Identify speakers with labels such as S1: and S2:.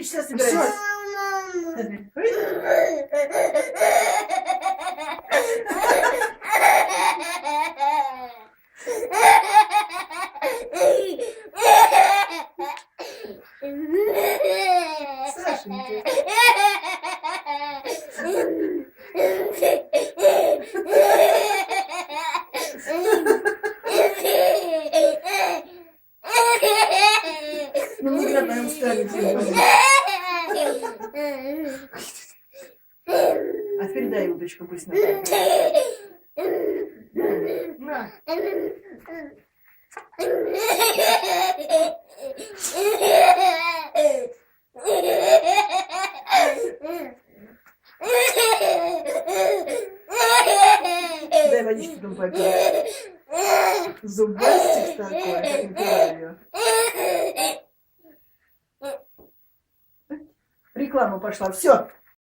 S1: işte böyle. Sıra şimdi. Ну, мы когда устанем сегодня. А теперь дай удочку пусть накатит. На. Дай водички там попить. Зубастик такой, как Реклама пошла. Все,